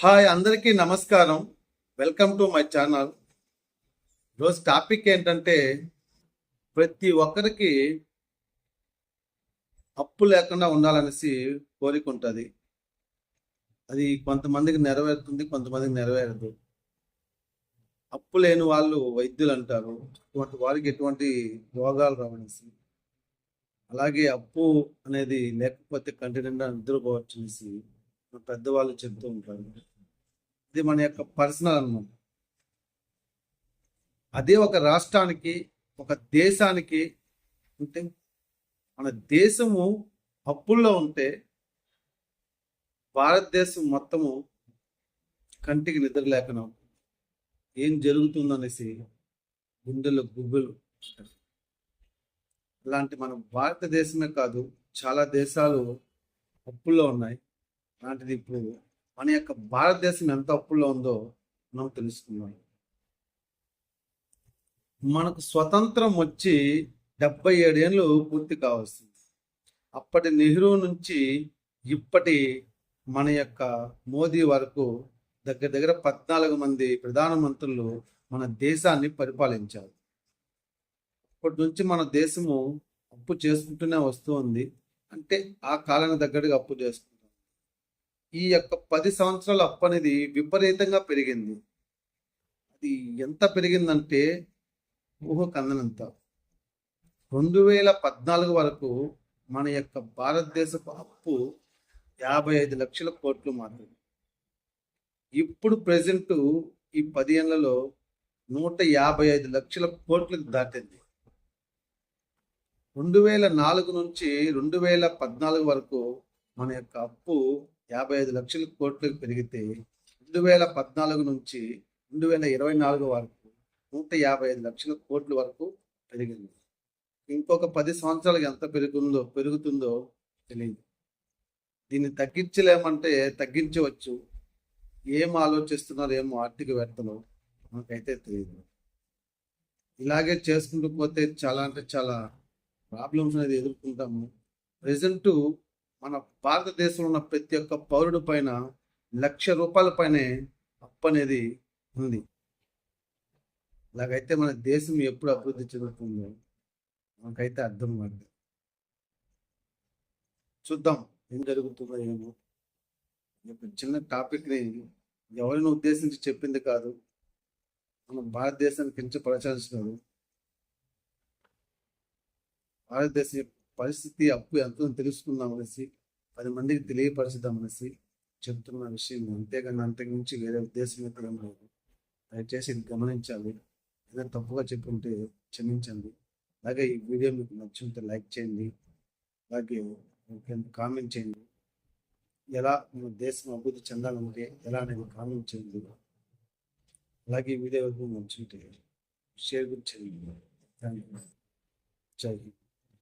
Hi అందరికీ నమస్కారం. Welcome to my channel. ఈరోజు టాపిక్ ఏంటంటే ప్రతి ఒక్కరికి అప్పు లేకుండా ఉండాలనేసి కోరిక ఉంటుంది. అది కొంతమందికి నెరవేరుతుంది కొంతమందికి నెరవేరదు. అప్పు లేని వాళ్ళు వైద్యులు అంటారు. అటువంటి వారికి ఎటువంటి రోగాలు రావనేసి అలాగే అప్పు అనేది లేకపోతే కంటి నిండా నిద్రపోవచ్చు అనేసి పెద్దవాళ్ళు చెప్తూ ఉంటారు. ఇది మన యొక్క పర్సనల్ అన్నమాట అదే ఒక రాష్ట్రానికి ఒక దేశానికి అంటే మన దేశము అప్పుల్లో ఉంటే భారతదేశం మొత్తము కంటికి నిద్ర లేకనా ఏం జరుగుతుందనేసి గుండెలు గుబ్బులు అలాంటి మన భారతదేశమే కాదు చాలా దేశాలు అప్పుల్లో ఉన్నాయి. లాంటిది ఇప్పుడు మన యొక్క భారతదేశం ఎంత అప్పుల్లో ఉందో మనం తెలుసుకున్నాం మనకు స్వతంత్రం వచ్చి డెబ్బై ఏడేళ్ళు పూర్తి కావాల్సింది. అప్పటి నెహ్రూ నుంచి ఇప్పటి మన యొక్క మోదీ వరకు దగ్గర దగ్గర పద్నాలుగు మంది ప్రధానమంత్రులు మన దేశాన్ని పరిపాలించారు. అప్పటి నుంచి మన దేశము అప్పు చేసుకుంటూనే వస్తూ ఉంది. అంటే ఆ కాలానికి తగ్గట్టుగా అప్పు చేసుకుంటుంది ఈ యొక్క పది సంవత్సరాల అప్పు అనేది విపరీతంగా పెరిగింది. అది ఎంత పెరిగిందంటే ఊహ కందనంత రెండు వేల పద్నాలుగు వరకు మన యొక్క భారతదేశపు అప్పు యాభై ఐదు లక్షల కోట్లు మాత్రమే. ఇప్పుడు ప్రజెంట్ ఈ పది ఏళ్ళలో నూట యాభై ఐదు లక్షల కోట్లకు దాటింది. రెండు వేల నాలుగు నుంచి రెండు వేల పద్నాలుగు వరకు మన యొక్క అప్పు యాభై ఐదు లక్షల కోట్లకు పెరిగితే రెండు వేల పద్నాలుగు నుంచి రెండు వేల ఇరవై నాలుగు వరకు నూట యాభై ఐదు లక్షల కోట్ల వరకు పెరిగింది. ఇంకొక పది సంవత్సరాలకు ఎంత పెరుగుతుందో పెరుగుతుందో తెలియదు. దీన్ని తగ్గించలేమంటే తగ్గించవచ్చు. ఏం ఆలోచిస్తున్నారు ఏమో ఆర్థికవేత్తలు మనకైతే తెలియదు. ఇలాగే చేసుకుంటూ పోతే చాలా అంటే చాలా ప్రాబ్లమ్స్ అనేది ఎదుర్కొంటాము. ప్రజెంటు మన భారతదేశంలో ఉన్న ప్రతి ఒక్క పౌరుడి పైన లక్ష రూపాయల పైనే అప్పు అనేది ఉంది. ఇలాగైతే మన దేశం ఎప్పుడు అభివృద్ధి చెందుతుందో మనకైతే అర్థం కాదు. చూద్దాం ఏం జరుగుతుందో ఏమో. ఈ యొక్క చిన్న టాపిక్ని ఎవరిని ఉద్దేశించి చెప్పింది కాదు. మన భారతదేశాన్ని కించపరచాల్సినారు భారతదేశం పరిస్థితి అప్పు ఎంతో తెలుసుకుందాం అనేసి పది మందికి తెలియపరచుదాం అనేసి చెప్తున్న విషయం. అంతేగాని అంతకుమించి వేరే ఉద్దేశం అయితే లేదు. దయచేసి ఇది గమనించాలి. ఏదైనా తప్పుగా చెప్పుంటే క్షమించండి. అలాగే ఈ వీడియో మీకు నచ్చుంటే లైక్ చేయండి. అలాగే కామెంట్ చేయండి. ఎలా మన దేశం అభివృద్ధి చెందాలంటే ఎలా అనేది కామెంట్ చేయండి. అలాగే ఈ వీడియో మీకు నచ్చుంటే షేర్ గురించి చేయండి. థ్యాంక్ యూ జై హింద్.